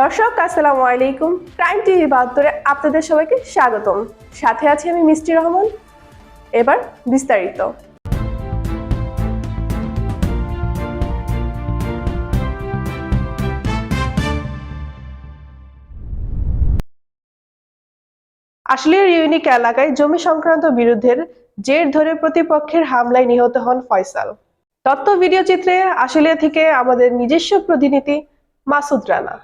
দর্শক, আসসালামু আলাইকুম। ক্রাইম টিভি বাহাত্তরে আপনাদের সবাইকে স্বাগতম। সাথে আছি আমি মিষ্টি রহমান। এবার বিস্তারিত। আশুলিয়ার ইউনিক এলাকায় জমি সংক্রান্ত বিরুদ্ধের জের ধরে প্রতিপক্ষের হামলায় নিহত হন ফয়সাল। তথ্য, ভিডিও চিত্রে আশুলিয়া থেকে আমাদের নিজস্ব প্রতিনিধি মাসুদ রানা।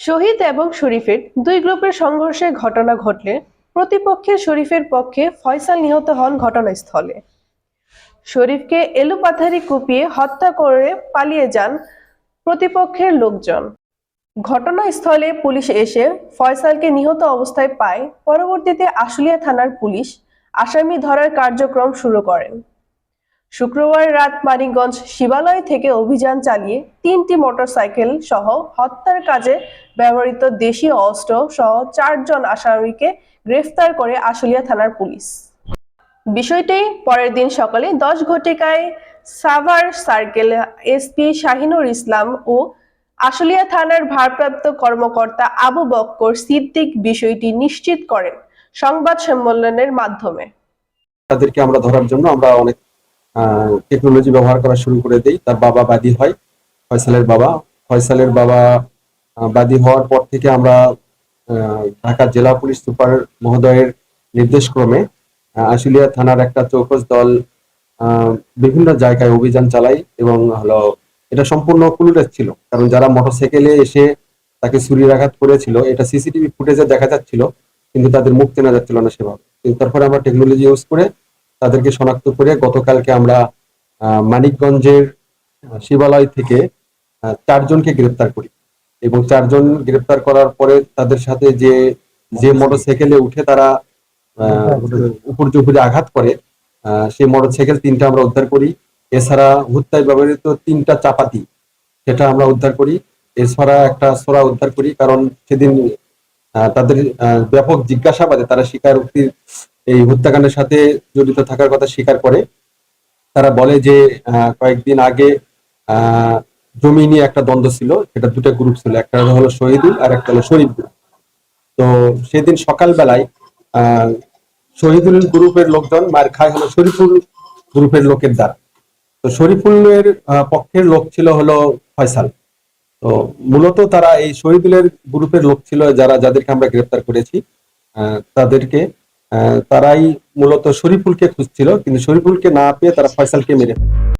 শহীদ এবং শরীফের দুই গ্রুপের সংঘর্ষে ঘটনা ঘটলে প্রতিপক্ষের শরীফের পক্ষে ফয়সাল নিহত হন ঘটনাস্থলে। শরীফকে এলোপাথারি কুপিয়ে হত্যা করে পালিয়ে যান প্রতিপক্ষের লোকজন। ঘটনাস্থলে পুলিশ এসে ফয়সালকে নিহত অবস্থায় পায়। পরবর্তীতে আশুলিয়া থানার পুলিশ আসামি ধরার কার্যক্রম শুরু করেন। শুক্রবার রাত মানিকগঞ্জ শিবালয় থেকে অভিযান চালিয়ে তিনটি মোটরসাইকেল সহ হত্যার কাজে ব্যবহৃত দেশীয় অস্ত্র সহ চারজন আসামিকে গ্রেফতার করে আশুলিয়া থানার পুলিশ। বিষয়টি পরের দিন সকালে দশ ঘটিকায় সাভার সার্কেল এসপি শাহিনুর ইসলাম ও আশুলিয়া থানার ভারপ্রাপ্ত কর্মকর্তা আবু বক্কর সিদ্দিক বিষয়টি নিশ্চিত করেন সংবাদ সম্মেলনের মাধ্যমে। তাদেরকে আমরা ধরার জন্য আমরা অনেক টেকনোলজি ব্যবহার করা শুরু করে দেই। তার বাবা বাদী হয়, ফয়সালের বাবা। ফয়সালের বাবা বাদী হওয়ার পর থেকে আমরা ঢাকা জেলা পুলিশ সুপার মহোদয়ের নির্দেশক্রমে আশুলিয়া থানার একটা চৌকস দল বিভিন্ন জায়গায় অভিযান চালাই এবং হলো, এটা সম্পূর্ণ ক্লুলেস ছিল। কারণ যারা মোটরসাইকেলে এসে তাকে ছুরির আঘাত করেছিল, এটা সিসিটিভি ফুটেজে দেখা যাচ্ছিল, কিন্তু তাদের মুখ চেনা যাচ্ছিল না সেভাবে। কিন্তু তারপরে আমরা টেকনোলজি ইউজ করে তাদেরকে শনাক্ত করে গতকালকে আমরা মানিকগঞ্জের শিবালয় থেকে চারজনকে গ্রেপ্তার করি। এবং চারজন গ্রেপ্তার করার পরে তাদের সাথে যে যে মোটরসাইকেলে উঠে তারা আহ, উপর উপরে আঘাত করে সেই মোটরসাইকেল তিনটা আমরা উদ্ধার করি। এছাড়া হত্যায় ব্যবহৃত তিনটা চাপাতি সেটা আমরা উদ্ধার করি। এছাড়া একটা সোরা উদ্ধার করি কারণ সেদিন তাদের ব্যাপক জিজ্ঞাসাবাদে তারা স্বীকারোক্তির এই হত্যাকাণ্ডের সাথে জড়িত থাকার কথা স্বীকার করে। তারা বলে যে কয়েকদিন আগে জমি নিয়ে একটা দ্বন্দ্ব ছিল। সেটা দুটো গ্রুপ ছিল। একটা হলো শহীদুল আর একটা হলো শরীফ গ্রুপ তো সেদিন সকালবেলায় শহীদুল গ্রুপের লোকজন মার খায় হলো শরীফুল গ্রুপের লোকের দ্বারা। তো শরীফুলের পক্ষের লোক ছিল হলো ফয়সাল। তো মূলত তারা এই শহীদুলের গ্রুপের লোক ছিল যারা, যাদেরকে আমরা গ্রেপ্তার করেছি। তাদেরকে তারাই মূলত শরীফুলকে খুঁজছিল কিন্তু শরীফুলকে না পেয়ে তারা ফয়সালকে মেরে।